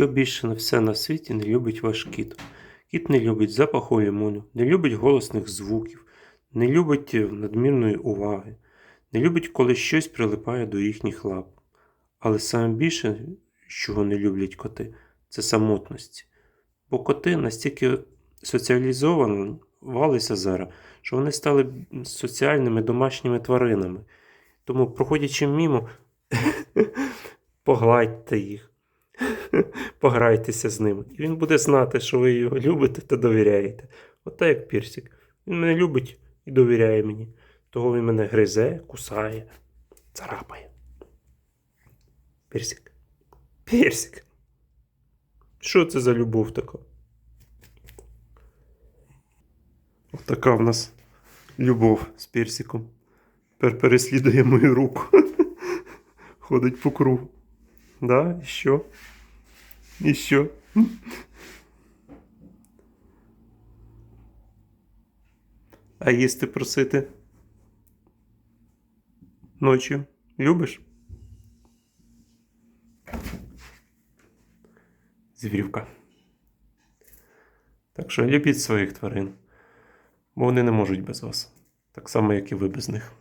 Що більше на все на світі не любить ваш кіт? Кіт не любить запаху лимону, не любить голосних звуків, не любить е, надмірної уваги, не любить, коли щось прилипає до їхніх лап. Але саме більше, чого не люблять коти, це самотності. Бо коти настільки соціалізовані зараз, що вони стали соціальними домашніми тваринами. Тому, проходячи мімо, погладьте їх, пограйтеся з ними. І він буде знати, що ви його любите та довіряєте. Ота як Пірсик. Він мене любить і довіряє мені. Того він мене гризе, кусає, царапає. Пірсик. Пірсик. Що це за любов така? Отака в нас любов з Пірсиком. Тепер переслідує мою руку. Ходить по кругу. Да, і що? І що? А їсти просити? Ночі любиш? Звірівка. Так що любіть своїх тварин, бо вони не можуть без вас. Так само, як і ви без них.